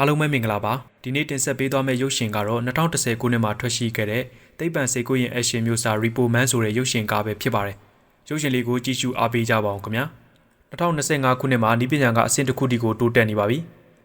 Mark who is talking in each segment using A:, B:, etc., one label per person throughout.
A: အားလုံးပဲမင်္ဂလာပါဒီနေ့တင်ဆက်ပေးသွားမယ့်ရုပ်ရှင်ကတော့2010ခုနှစ်မှာထွက်ရှိခဲ့တဲ့တိတ်ပံစေကိုရင်အရှင်မျိုးစာ Repo Man ဆိုတဲ့ရုပ်ရှင်ကားပဲဖြစ်ပါတယ်ရုပ်ရှင်လေးကိုကြည့်ရှုအားပေးကြပါအောင်ခင်ဗျာ2025ခုနှစ်မှာဤပညာကအဆင့်တစ်ခုတည်းကိုတိုးတက်နေပါပြီ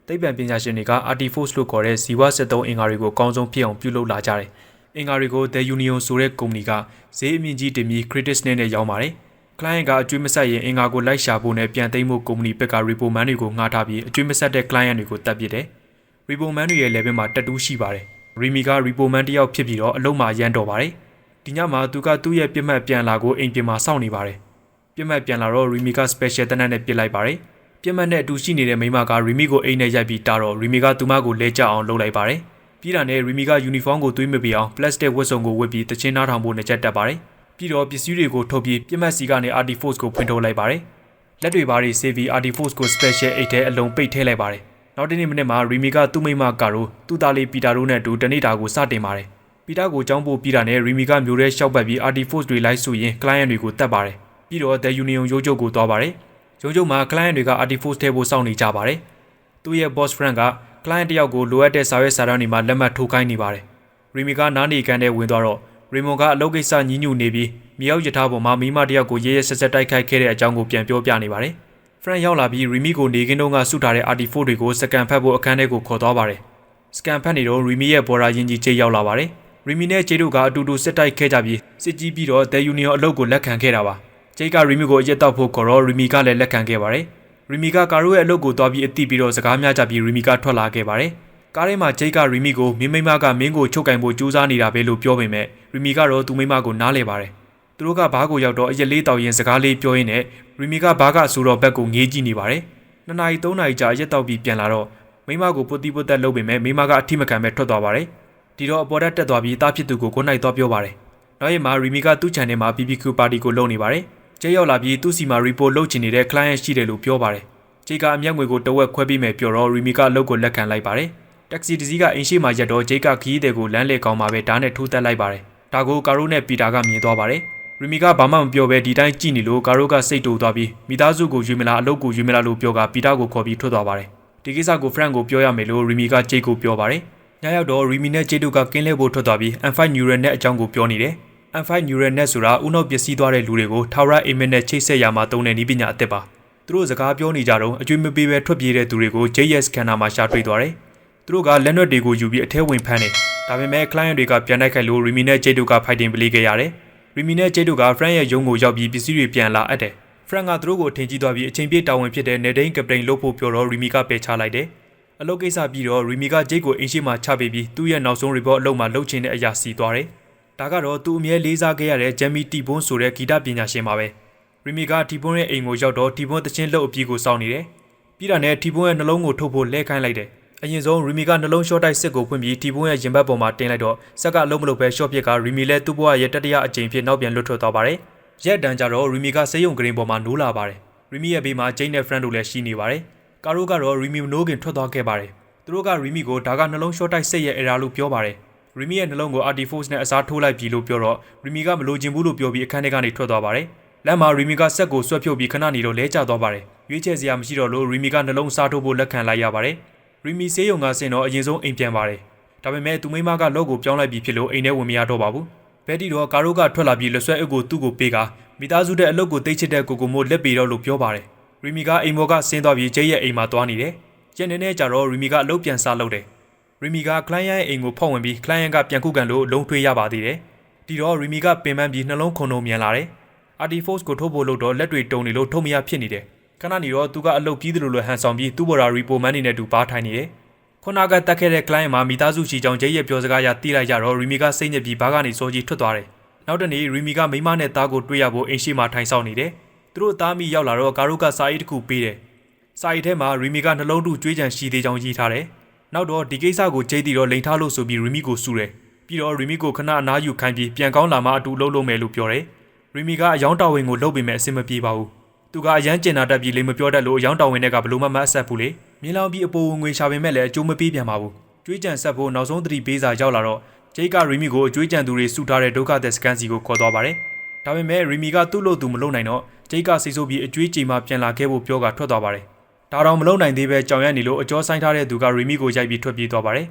A: တိတ်ပံပညာရှင်တွေက Artiforce လို့ခေါ်တဲ့ဇီဝ73အင်္ဂါတွေကိုအကောင်းဆုံးဖြစ်အောင်ပြုလုပ်လာကြတယ်အင်္ဂါတွေကို The Union ဆိုတဲ့ကုမ္ပဏီကဈေးအမြင့်ကြီးတင်ပြီး Critics နဲ့နဲ့ရောင်းပါတယ် client ကအကျွေးမဆက်ရင်အင်္ဂါကိုလိုက်ရှာဖို့နဲ့ပြန်သိမ်းဖို့ကုမ္ပဏီဘက်က repo man တွေကိုငှားထားပြီးအကျွေးမဆက်တဲ့ client တွေကိုတတ်ပစ်တယ်။ repo man တွေရဲ့ level မှာတက်တူးရှိပါတယ်။ Remy က repo man တယောက်ဖြစ်ပြီးတော့အလုံးမှာရမ်းတော်ပါတယ်။ဒီညမှာသူကသူ့ရဲ့ပြစ်မှတ်ပြန်လာကိုအိမ်ပြင်မှာစောင့်နေပါတယ်။ပြစ်မှတ်ပြန်လာတော့ Remy က special တနက်နဲ့ပြစ်လိုက်ပါတယ်။ပြစ်မှတ်နဲ့အတူရှိနေတဲ့မိမက Remy ကိုအိမ်နဲ့ရိုက်ပြီးတာတော့ Remy ကသူမကိုလဲကျအောင်လုပ်လိုက်ပါတယ်။ပြီးတာနဲ့ Remy က uniform ကိုသွေးမပြအောင် plastic ဝတ်စုံကိုဝတ်ပြီးတချင်းနားထောင်ဖို့နှစ်ချက်တက်ပါတယ်။ပြီးတော့ပစ္စည်းတွေကိုထုတ်ပြီးပြစ်မှတ်စီကနေ Artiforce ကိုဖွင့်ထုတ်လိုက်ပါတယ်။လက်တွေဘာတွေဆေးပြီး Artiforce ကို special အိတ်ထဲအလုံးပိတ်ထည့်လိုက်ပါတယ်။ နောက်တစ်နေ့မနေ့မှာ Remy ကသူ့မိမကာရိုသူ့သားလေးပီတာတို့နဲ့အတူတနေ့တာကိုစတင်ပါတယ်။ပီတာကိုကြောင်းပို့ပြီးတာနဲ့ Remy ကမျိုးရဲရှောက်ပတ်ပြီး Artiforce တွေလိုက်ဆိုရင် client တွေကိုတတ်ပါတယ်။ပြီးတော့ The Union ရုံးချုပ်ကိုသွားပါတယ်။ရုံးချုပ်မှာ client တွေက Artiforce ထဲဖို့စောင့်နေကြပါတယ်။သူ့ရဲ့ boss friend က client တယောက်ကိုလိုအပ်တဲ့စာရွက်စာတမ်းတွေမှာလက်မှတ်ထိုးခိုင်းနေပါတယ်။ Remy ကနားနေကန်တဲ့ဝင်သွားတော့ Raymond ကအလုပ်ကိစ္စညှဉ်းညူနေပြီးမြေရောက်ယထာပေါ်မှာမိမတယောက်ကိုရဲရဲဆက်ဆက်တိုက်ခိုက်ခဲ့တဲ့အကြောင်းကိုပြန်ပြောပြနေပါတယ်။ Frank ရောက်လာပြီး Remy ကိုနေကင်းတုန်းကစုထားတဲ့ RT4 တွေကိုစကန်ဖတ်ဖို့အခန်းထဲကိုခေါ်သွားပါတယ်။စကန်ဖတ်နေတော့ Remy ရဲ့ဘော်ရာရင်ကြီးချေးရောက်လာပါတယ်။ Remy နဲ့ချေးတို့ကအတူတူစစ်တိုက်ခဲ့ကြပြီးစစ်ကြီးပြီးတော့ The Union အလုပ်ကိုလက်ခံခဲ့တာပါ။ချေးက Remy ကိုအရက်တောက်ဖို့ခေါ်တော့ Remy ကလည်းလက်ခံခဲ့ပါတယ်။ Remy ကကာရိုရဲ့အလုပ်ကိုတွားပြီးအတိပြီးတော့စကားများကြပြီး Remy ကထွက်လာခဲ့ပါတယ်။ကားထဲမှာဂျိတ်ကရီမီကိုမင်းမိမကမင်းကိုချုပ်ကင်ဖို့ကြိုးစားနေတာပဲလို့ပြောပေမဲ့ရီမီကတော့သူ့မိမကိုနားလဲပါတယ်။ သူတို့ကဘားကိုရောက်တော့အရက်လေးတောက်ရင်စကားလေးပြောရင်းနဲ့ရီမီကဘားကဆိုတော့ဘက်ကိုငေးကြည့်နေပါတယ်။နှစ်နာရီသုံးနာရီကြာရက်တောက်ပြီးပြန်လာတော့မိမကိုပုတ်တိပုတ်တက်လုပ်ပေမဲ့မိမကအထိမခံပဲထွက်သွားပါတယ်။ဒီတော့အပေါ်တက်တက်သွားပြီးတားဖြစ်သူကိုကိုနိုင်သွားပြောပါတယ်။နောက်ရက်မှာရီမီကသူ့ channel မှာ BBQ party ကိုလုပ်နေပါတယ်။ကျဲရောက်လာပြီးသူ့စီမှာ report လုပ်ချင်နေတဲ့ client ရှိတယ်လို့ပြောပါတယ်။ဂျိတ်ကအမျက်ငွေကိုတဝက်ခွဲပြီးမယ်ပြောတော့ရီမီကအလုပ်ကိုလက်ခံလိုက်ပါတယ်။တက္ကစီတစ်စီးကအိမ်ရှိမှရက်တော့ဂျိတ်ကခီးတဲ့ကိုလမ်းလေကောင်းမှာပဲဓာတ်နဲ့ထိုးတက်လိုက်ပါတယ်။ဒါကိုကာရိုနဲ့ပီတာကမြင်သွားပါတယ်။ ရီမီကဘာမှမပြောဘဲဒီတိုင်းကြည့်နေလို့ကာရိုကစိတ်တူသွားပြီးမိသားစုကိုယူမလားအလုပ်ကိုယူမလားလို့ပြောကပီတာကိုခေါ်ပြီးထွက်သွားပါတယ်။ဒီကိစ္စကိုဖရန့်ကိုပြောရမယ်လို့ရီမီကဂျိတ်ကိုပြောပါတယ်။ညရောက်တော့ရီမီနဲ့ဂျိတ်တို့ကကင်းလဲဖို့ထွက်သွားပြီး M5 neural net အကြောင်းကိုပြောနေတယ်။ M5 neural net ဆိုတာဥနောက်ပစ္စည်းသွားတဲ့လူတွေကို Tower Image နဲ့ချိတ်ဆက်ရမှာသုံးတဲ့နည်းပညာအသစ်ပါ။သူတို့စကားပြောနေကြတော့အကျွေးမပေးပဲထွက်ပြေးတဲ့သူတွေကို JS scanner မှာရှာတွေ့သွားတယ်။သူတို့ကလက်နက်တွေကိုယူပြီးအထဲဝင်ဖမ်းတယ်။ဒါပေမဲ့ client တွေကပြန်တိုက်ခိုက်လို့ Remy နဲ့ Jade တို့က fighting ပလေးခဲ့ရတယ်။ Remy နဲ့ Jade တို့က Frank ရဲ့ရုံးကိုရောက်ပြီးပစ္စည်းတွေပြန်လာအပ်တယ်။ Frank ကသူတို့ကိုထင်ကြီးသွားပြီးအချိန်ပြည့်တာဝန်ဖြစ်တဲ့ Nedane Captain လုပ်ဖို့ပြောတော့ Remy ကပယ်ချလိုက်တယ်။အလုပ်ကိစ္စပြီးတော့ Remy က Jade ကိုအင်ရှိမှချပေးပြီးသူ့ရဲ့နောက်ဆုံး report အလုပ်မှာလုပ်ချင်တဲ့အရာစီသွားတယ်။ဒါကတော့သူအမြဲလေးစားခဲ့ရတဲ့ Jamie Tibon ဆိုတဲ့ဂီတပညာရှင်ပါပဲ။ Remy က Tibon ရဲ့အိမ်ကိုရောက်တော့ Tibon တချင်းလှုပ်အပြေးကိုစောင့်နေတယ်။ပြီးတာနဲ့ Tibon ရဲ့နှလုံးကိုထုတ်ဖို့လဲခိုင်းလိုက်တယ်။ အရင်ဆုံးရီမီကနှလုံးရှော့တိုက်စစ်ကိုဖွင့်ပြီးတီဘွန်းရဲ့ရင်ဘတ်ပေါ်မှာတင်လိုက်တော့စက်ကအလုံးမလုံးပဲရှော့ပစ်ကရီမီလည်းသူ့ဘဝရဲ့တတိယအကြိမ်ဖြစ်နောက်ပြန်လွတ်ထွက်သွားပါတယ်။ရက်တန်းကြတော့ရီမီကစေယုံဂရင်းပေါ်မှာနိုးလာပါတယ်။ရီမီရဲ့ဘေးမှာဂျိန်းနဲ့ဖရန်တို့လည်းရှိနေပါတယ်။ကာရိုကတော့ရီမီမနိုးခင်ထွက်သွားခဲ့ပါတယ်။သူတို့ကရီမီကိုဒါကနှလုံးရှော့တိုက်စစ်ရဲ့အရာလို့ပြောပါတယ်။ရီမီရဲ့နှလုံးကို Artiforce နဲ့အစားထိုးလိုက်ပြီလို့ပြောတော့ရီမီကမလိုချင်ဘူးလို့ပြောပြီးအခန်းထဲကနေထွက်သွားပါတယ်။လမ်းမှာရီမီကဆက်ကိုဆွဲဖြုတ်ပြီးခဏနေတော့လဲကျသွားပါတယ်။ရွေးချယ်စရာမရှိတော့လို့ရီမီကနှလုံးစားထိုးဖို့လက်ခံလိုက်ရပါတယ်။ ရီမီဆေးရုံကဆင်တော့အရင်ဆုံးအိမ်ပြန်ပါတယ်။ဒါပေမဲ့သူမိမကလော့ကိုပြောင်းလိုက်ပြီးဖြစ်လို့အိမ်ထဲဝင်မရတော့ပါဘူး။ဘက်တီတော့ကာရိုကထွက်လာပြီးလက်ဆွဲအုပ်ကိုသူ့ကိုပေးကမိသားစုတဲ့အလုပ်ကိုတိတ်ချစ်တဲ့ကိုကိုမို့လက်ပေတော့လို့ပြောပါတယ်။ရီမီကအိမ်ဘော်ကဆင်းသွားပြီးဂျိတ်ရဲ့အိမ်မှာသွားနေတယ်။ကျန်နေနေကြတော့ရီမီကအလုပ်ပြန်စားလုပ်တယ်။ရီမီကကလိုင်းယန်ရဲ့အိမ်ကိုဖောက်ဝင်ပြီးကလိုင်းယန်ကပြန်ခုကန်လို့လုံးထွေးရပါသေးတယ်။ဒီတော့ရီမီကပင်ပန်းပြီးနှလုံးခုန်လုံးမြန်လာတယ်။ Artiforce ကိုထုတ်ဖို့လို့တော့လက်တွေတုံနေလို့ထုတ်မရဖြစ်နေတယ်။ ခဏနေတော့သူကအလုပ်ပြီးသလိုလိုဟန်ဆောင်ပြီးသူ့ဘော်ရာရီပိုမန်နေနဲ့တူပါထိုင်နေတယ်။ခုနကတက်ခဲ့တဲ့ client မှာမိသားစုရှိကြောင်းဂျိတ်ရဲ့ပြောစကားရတိလိုက်ကြတော့ရီမီကစိတ်ညစ်ပြီးဘားကနေစောကြီးထွက်သွားတယ်။နောက်တနေ့ရီမီကမိမနဲ့သားကိုတွေ့ရဖို့အိမ်ရှိမှထိုင်ဆောင်နေတယ်။သူတို့သားမိရောက်လာတော့ကာရုကစာအိတ်တစ်ခုပေးတယ်။စာအိတ်ထဲမှာရီမီကနှလုံးတူကြွေးကြံရှိသေးကြောင်းရေးထားတယ်။နောက်တော့ဒီကိစ္စကိုဂျိတ်တီတော့လိန်ထားလို့ဆိုပြီးရီမီကိုစူတယ်။ပြီးတော့ရီမီကိုခဏအနားယူခိုင်းပြီးပြန်ကောင်းလာမှအတူလုံးလုံးမယ်လို့ပြောတယ်။ရီမီကအယောင်းတော်ဝင်ကိုလှုပ်ပေမဲ့အဆင်မပြေပါဘူး။ သူကအရန်ကျင်နာတက်ပြီးလိမ်မပြောတတ်လို့အယောင်းတော်ဝင်တွေကဘလို့မှမအဆက်ဘူးလေ။မြင်းလောင်ပြီးအပိုငွေရှာပေမဲ့လည်းအကျိုးမပေးပြန်ပါဘူး။ကြွေးကြံဆက်ဖို့နောက်ဆုံးသတိပေးစာရောက်လာတော့ဂျိတ်ကရီမီကိုအကျွေးကြံသူတွေစုထားတဲ့ဒုက္ခသက်စကန်စီကိုခေါ်သွားပါတယ်။ဒါပေမဲ့ရီမီကသူ့လို့သူမလုပ်နိုင်တော့ဂျိတ်ကစိတ်ဆိုးပြီးအကျွေးချိန်မှပြန်လာခဲ့ဖို့ပြောကထွက်သွားပါတယ်။ဒါတော့မလုံနိုင်သေးပဲကြောင်ရနေလို့အကျော်ဆိုင်ထားတဲ့သူကရီမီကိုရိုက်ပြီးထွက်ပြေးသွားပါတယ်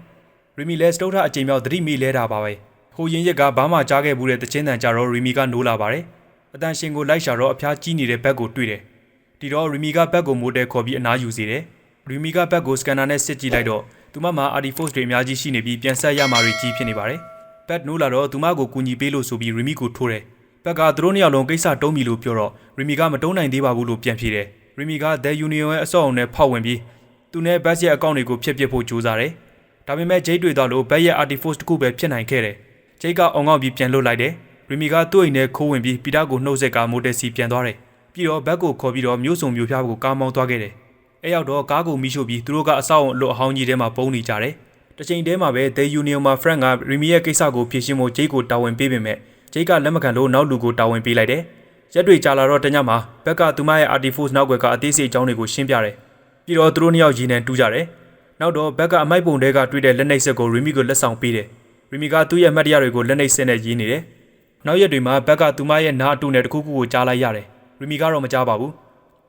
A: ရီမီလည်းစတုထအချိန်မြောက်သတိမိလဲတာပါပဲဟိုရင်ရက်ကဘာမှကြားခဲ့ဘူးတဲ့တချင်းတန်ကြတော့ရီမီကနိုးလာပါတယ် အတန်ရှင်ကိုလိုက်ရှာတော့အဖျားကြီးနေတဲ့ဘက်ကိုတွေ့တယ်ဒီတော့ရီမီကဘက်ကိုမိုးတဲခေါ်ပြီးအနားယူစေတယ်ရီမီကဘက်ကိုစကန်နာနဲ့စစ်ကြည့်လိုက်တော့သူမမှာအာဒီဖို့စ်တွေအများကြီးရှိနေပြီးပြန်ဆက်ရမှာတွေကြီးဖြစ်နေပါတယ်ဘက်နိုးလာတော့သူမကိုကူညီပေးလို့ဆိုပြီးရီမီကိုထိုးတယ်ဘက်ကသူတို့နှစ်ယောက်လုံးကိစ္စတုံးပြီလို့ပြောတော့ရီမီကမတုံးနိုင်သေးပါဘူးလို့ပြန်ဖြေတယ်ရီမီက The Union ရဲ့အစောအုံနဲ့ဖောက်ဝင်ပြီးသူနဲ့ဘတ်ရဲ့အကောင့်တွေကိုဖျက်ပစ်ဖို့ကြိုးစားတယ်ဒါပေမဲ့ဂျိတ်တွေ့တော့လို့ဘက်ရဲ့ Artiforce တစ်ခုပဲဖြစ်နိုင်ခဲ့တယ်ဂျိတ်ကအောင်အောင်ပြီးပြန်လွတ်လိုက်တယ် ရီမီကသူ့အိမ်ထဲခိုးဝင်ပြီးပီတာကိုနှုတ်ဆက်ကမိုတယ်စီပြန်သွားတယ်ပြီးတော့ဘက်ကိုခေါ်ပြီးတော့မျိုးစုံမျိုးပြားကိုကားမောင်းသွားခဲ့တယ်အဲရောက်တော့ကားကိုမိရှို့ပြီးသူတို့ကအဆောက်အုံအလွတ်အဟောင်းကြီးထဲမှာပုံနေကြတယ်တစ်ချိန်တည်းမှာပဲ The Union မှာ Frank ကရီမီရဲ့ကိစ္စကိုဖြေရှင်းဖို့ဂျိတ်ကိုတာဝန်ပေးပေမဲ့ဂျိတ်ကလက်မခံလို့နောက်လူကိုတာဝန်ပေးလိုက်တယ်ရက်တွေကြာလာတော့တညမှာဘက်ကသူမရဲ့ Artiforce နောက်ွယ်ကအသေးစိတ်အကြောင်းတွေကိုရှင်းပြတယ်ပြီးတော့သူတို့နှစ်ယောက်ရည်နှံတူးကြတယ်နောက်တော့ဘက်ကအမိုက်ပုံတွေကတွေ့တဲ့လက်နှိပ်ဆက်ကိုရီမီကိုလက်ဆောင်ပေးတယ်ရီမီကသူ့ရဲ့မှတ်တရတွေကိုလက်နှိပ်ဆက်နဲ့ရေးနေတယ် နောက်ရက်တွေမှာဘက်ကသူမရဲ့နားအတူနဲ့တခုခုကိုကြားလိုက်ရတယ်ရီမီကတော့မကြားပါဘူး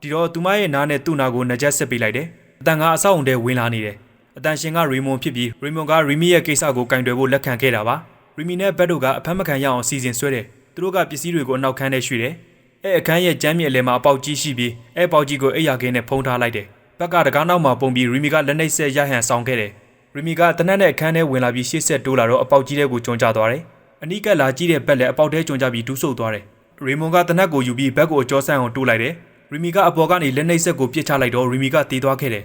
A: ဒီတော့သူမရဲ့နားနဲ့သူ့နာကိုနှကြက်ဆက်ပေးလိုက်တယ်အတန်ကအဆောက်အုံထဲဝင်လာနေတယ်အတန်ရှင်ကရီမွန်ဖြစ်ပြီးရီမွန်ကရီမီရဲ့ကိစ္စကိုကင်တွယ်ဖို့လက်ခံခဲ့တာပါရီမီနဲ့ဘက်တို့ကအဖမ်းမခံရအောင်စီစဉ်ဆွဲတယ်သူတို့ကပစ္စည်းတွေကိုအနောက်ခန်းထဲရွှေ့တယ်အဲအခန်းရဲ့ကျမ်းမြေအလယ်မှာအပေါက်ကြီးရှိပြီးအဲပေါက်ကြီးကိုအိယာကင်းနဲ့ဖုံးထားလိုက်တယ်ဘက်ကတကားနောက်မှာပုံပြီးရီမီကလက်နှိပ်ဆက်ရဟန်ဆောင်ခဲ့တယ်ရီမီကတနက်နဲ့အခန်းထဲဝင်လာပြီးရှေ့ဆက်တိုးလာတော့အပေါက်ကြီးတဲ့ကိုကျွန်းကျသွားတယ် အနီးကပ်လာကြည့်တဲ့ဘက်လည်းအပေါက်ထဲကျွန်းကျပြီးဒူးဆုပ်သွားတယ်ရီမွန်ကတနက်ကိုယူပြီးဘက်ကိုအကျော်ဆန်းအောင်တိုးလိုက်တယ်ရီမီကအပေါ်ကနေလက်နှိပ်ဆက်ကိုပြစ်ချလိုက်တော့ရီမီကတေးသွားခဲ့တယ်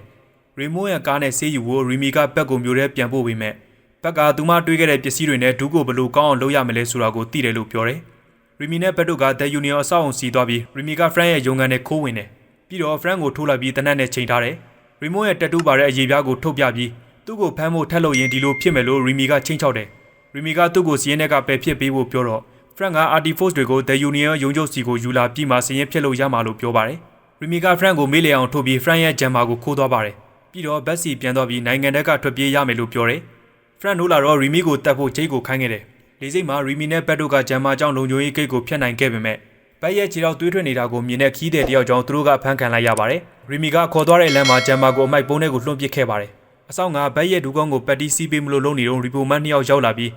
A: ရီမွန်ရဲ့ကားနဲ့ဆေးယူဖို့ရီမီကဘက်ကိုမျိုးထဲပြန်ပို့ပေးမဲ့ဘက်ကသူမတွေးခဲ့တဲ့ပစ္စည်းတွေနဲ့ဒူးကိုဘယ်လိုကောင်းအောင်လုပ်ရမလဲဆိုတာကိုသိတယ်လို့ပြောတယ်ရီမီနဲ့ဘက်တို့က The Union အဆောက်အုံစီသွားပြီးရီမီက Frank ရဲ့ရုံကန်နဲ့ခိုးဝင်တယ်ပြီးတော့ Frank ကိုထိုးလိုက်ပြီးတနက်နဲ့ချိန်ထားတယ်ရီမွန်ရဲ့တက်တူးပါတဲ့အရေးပြားကိုထုတ်ပြပြီးသူ့ကိုဖမ်းဖို့ထက်လို့ရင်ဒီလိုဖြစ်မယ်လို့ရီမီကချင်းချောက်တယ် ရီမီကသူ့ကိုစီးရင်ကပယ်ဖြစ်ပေးဖို့ပြောတော့ Frank က Artiforce တွေကို The Union ရုံးချုပ်စီကိုယူလာပြီးမှစီးရင်ဖြစ်လို့ရမှာလို့ပြောပါတယ်ရီမီက Frank ကိုမေးလေအောင်ထုတ်ပြီး Frank ရဲ့ဂျမ်မာကိုခိုးသွားပါတယ်ပြီးတော့ဘက်စီပြန်သွားပြီးနိုင်ငံတက်ကထွက်ပြေးရမယ်လို့ပြောတယ် Frank နိုးလာတော့ရီမီကိုတတ်ဖို့ဂျိတ်ကိုခိုင်းခဲ့တယ်လေစိတ်မှာရီမီနဲ့ဘက်တို့ကဂျမ်မာကြောင့်လုံခြုံရေးဂိတ်ကိုဖျက်နိုင်ခဲ့ပေမဲ့ဘက်ရဲ့ခြေထောက်သွေးထွက်နေတာကိုမြင်တဲ့ခီးတဲ့တယောက်ကြောင့်သူတို့ကဖမ်းခံလိုက်ရပါတယ်ရီမီကခေါ်သွားတဲ့လမ်းမှာဂျမ်မာကိုအမိုက်ပုံးထဲကိုလွှင့်ပစ်ခဲ့ပါတယ် အဆောင်ကဘက်ရဲ့ဒူကောင်းကိုပက်တီစီးပေးမလို့လုံနေတော့ရီပိုမန်နှစ်ယောက်ရောက်လာပြီး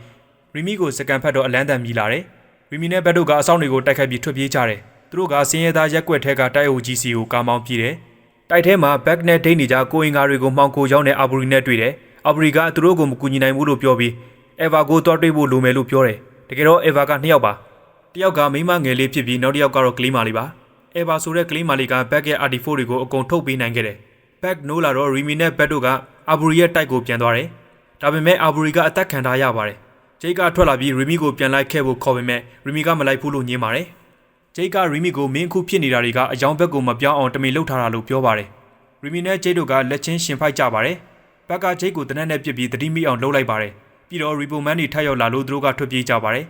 A: ရီမီကိုစကန်ဖက်တော့အလန်းတန်မြည်လာတယ်ရီမီနဲ့ဘက်တို့ကအဆောင်တွေကိုတိုက်ခိုက်ပြီးထွက်ပြေးကြတယ်သူတို့ကစင်းရဲသားရက်ွက်ထဲကတိုက်အိုကြီးစီကိုကာမောင်းပြေးတယ်တိုက်ထဲမှာဘက်နဲ့ဒိတ်နေကြကိုအင်္ဂါတွေကိုမှောင်ကိုရောက်တဲ့အာဘူရီနဲ့တွေ့တယ်အာဘူရီကသူတို့ကိုမကူညီနိုင်ဘူးလို့ပြောပြီးအေဗာကိုတွားတွေ့ဖို့လိုမယ်လို့ပြောတယ်တကယ်တော့အေဗာကနှစ်ယောက်ပါတယောက်ကမိမငယ်လေးဖြစ်ပြီးနောက်တစ်ယောက်ကတော့ကလေးမလေးပါအေဗာဆိုတဲ့ကလေးမလေးကဘက်ရဲ့အာတီဖိုတွေကိုအကုန်ထုတ်ပေးနိုင်ခဲ့တယ် ဘက်နိုးလာတော့ရီမီနဲ့ဘက်တို့ကအာဘူရီရဲ့တိုက်ကိုပြန်သွားတယ်ဒါပေမဲ့အာဘူရီကအသက်ခံထားရပါတယ်ဂျိတ်ကထွက်လာပြီးရီမီကိုပြန်လိုက်ခဲ့ဖို့ခေါ်ပေမဲ့ရီမီကမလိုက်ဘူးလို့ညင်းပါတယ်ဂျိတ်ကရီမီကိုမင်းခုဖြစ်နေတာတွေကအယောင်ဘက်ကိုမပြောင်းအောင်တမင်လှုပ်ထားတာလို့ပြောပါတယ်ရီမီနဲ့ဂျိတ်တို့ကလက်ချင်းရှင်ဖိုက်ကြပါတယ်ဘက်ကဂျိတ်ကိုတနက်နဲ့ပြစ်ပြီးတတိမိအောင်လှုပ်လိုက်ပါတယ်ပြီးတော့ရီပိုမန်တွေထပ်ရောက်လာလို့သူတို့ကထွက်ပြေးကြပါတယ်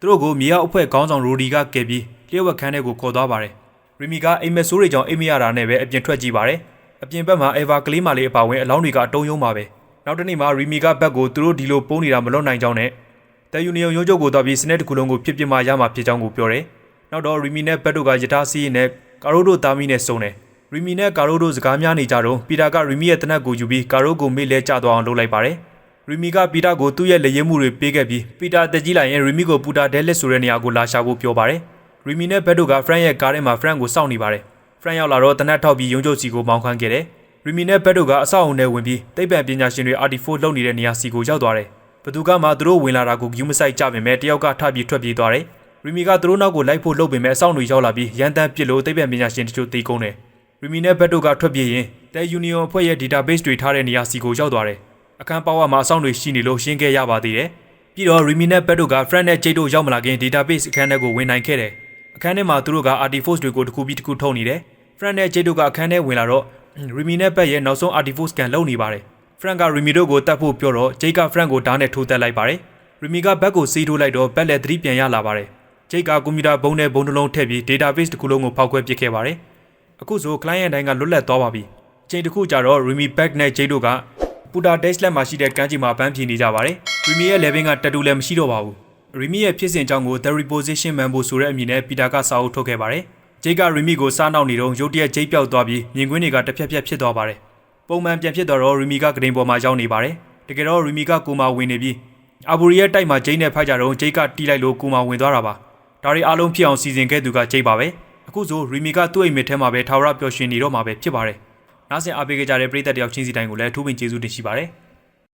A: သူတို့ကိုမြေအောက်အဖွဲ့ခေါင်းဆောင်ရိုဒီကကယ်ပြီးလျှက်ဝက်ခန်းထဲကိုခေါ်သွားပါတယ်ရီမီကအိမ်မက်ဆိုးတွေကြောင့်အိမ်မရတာနဲ့ပဲအပြင်ထွက်ကြည့်ပါတယ် အပြင်ဘက်မှာအေဗာကလေးမလေးအပါဝင်အလောင်းတွေကအတုံးယုံပါပဲနောက်တစ်နေ့မှာရီမီကဘက်ကိုသူတို့ဒီလိုပုံးနေတာမလွတ်နိုင်ကြောင်းနဲ့တဲယူနီယံရုံးချုပ်ကိုသွားပြီးစနစ်တစ်ခုလုံးကိုဖြစ်ဖြစ်မှရမှာဖြစ်ကြောင်းကိုပြောတယ်နောက်တော့ရီမီနဲ့ဘက်တို့ကယထာစီးနဲ့ကာရိုတို့တာမီနဲ့စုံတယ်ရီမီနဲ့ကာရိုတို့စကားများနေကြတော့ပီတာကရီမီရဲ့တနက်ကိုယူပြီးကာရိုကိုမေ့လဲကျသွားအောင်လုပ်လိုက်ပါတယ်ရီမီကပီတာကိုသူ့ရဲ့လက်ရည်မှုတွေပေးခဲ့ပြီးပီတာတက်ကြီးလိုက်ရင်ရီမီကိုပူတာဒဲလက်ဆိုတဲ့နေရာကိုလာရှာဖို့ပြောပါတယ်ရီမီနဲ့ဘက်တို့ကဖရန့်ရဲ့ကားထဲမှာဖရန့်ကိုစောင့်နေပါတယ် ဖရန့်ရောက်လာတော့တနက်ထောက်ပြီးရုံးချုပ်စီကိုမောင်းခန်းခဲ့တယ်ရီမီနဲ့ဘက်တို့ကအဆောက်အုံထဲဝင်ပြီးတိတ်ပံပညာရှင်တွေ RT4 လှုပ်နေတဲ့နေရာစီကိုရောက်သွားတယ်ဘသူကမှသူတို့ဝင်လာတာကိုဂယူးမဆိုင်ကြပေမဲ့တယောက်ကထပြီးထွက်ပြေးသွားတယ်ရီမီကသူတို့နောက်ကိုလိုက်ဖို့လှုပ်ပေမဲ့အဆောင်တွေရောက်လာပြီးရန်တမ်းပစ်လို့တိတ်ပံပညာရှင်တချို့တေးကုန်တယ်ရီမီနဲ့ဘက်တို့ကထွက်ပြေးရင်တဲယူနီယံအဖွဲ့ရဲ့ database တွေထားတဲ့နေရာစီကိုရောက်သွားတယ်အခန်းပေါက်ဝမှာအဆောင်တွေရှိနေလို့ရှင်းခဲ့ရပါသေးတယ်ပြီးတော့ Remy နဲ့ Pet တို့က Friend နဲ့ Jade တို့ရောက်မလာခင် database အခန်းထဲကိုဝင်နိုင်ခဲ့တယ်အခန်းထဲမှာသူတို့က Artiforce တွေကိုတစ်ခုပြီးတစ်ခုထုတ်နေတယ် Friend နဲ့ Jade တို့ကအခန်းထဲဝင်လာတော့ Remy နဲ့ Pet ရဲ့နောက်ဆုံး Artiforce scan လုပ်နေပါတယ် Frank က Remy တို့ကိုတတ်ဖို့ပြောတော့ Jade က Frank ကိုဓာတ်နဲ့ထိုးတက်လိုက်ပါတယ် Remy ကဘက်ကိုစီးထိုးလိုက်တော့ Pet လည်းသတိပြန်ရလာပါတယ် Jade ကကွန်ပျူတာဘုံနဲ့ဘုံတစ်လုံးထည့်ပြီး database တစ်ခုလုံးကိုဖောက်ခွဲပစ်ခဲ့ပါတယ်အခုဆို client တိုင်းကလွတ်လပ်သွားပါပြီအချိန်တစ်ခုကြာတော့ Remy Back နဲ့ Jade တို့ကပူတာ Dash မှာရှိတဲ့ကမ်းခြေမှာပန်းဖြေနေကြပါတယ်။ Remy ရဲ့ level ကတက်တူလည်းမရှိတော့ပါဘူး။ Remy ရဲ့ဖြစ်စဉ်အကြောင်းကို The Reposition Mambo ဆိုတဲ့အမည်နဲ့ပီတာကစာအုပ်ထုတ်ခဲ့ပါတယ်။ ဂျိတ်ကရီမီကိုစားနောက်နေတော့ရုတ်တရက်ဂျိတ်ပြောက်သွားပြီးမြင်ကွင်းတွေကတစ်ဖြက်ဖြက်ဖြစ်သွားပါတယ်ပုံမှန်ပြန်ဖြစ်တော့ရီမီကဂရင်ပေါ်မှာရောက်နေပါတယ်တကယ်တော့ရီမီကကိုမာဝင်နေပြီးအာဘူရီရဲ့တိုက်မှာဂျိတ်နဲ့ဖိုက်ကြတော့ဂျိတ်ကတီးလိုက်လို့ကိုမာဝင်သွားတာပါဒါတွေအားလုံးဖြစ်အောင်စီစဉ်ခဲ့သူကဂျိတ်ပါပဲအခုဆိုရီမီကသူ့အိမ်မက်ထဲမှာပဲထာဝရပျော်ရွှင်နေတော့မှာပဲဖြစ်ပါတယ်နားဆင်အားပေးကြတဲ့ပရိသတ်တယောက်ချင်းစီတိုင်းကိုလည်းအထူးပင်ကျေးဇူးတင်ရှိပါတယ်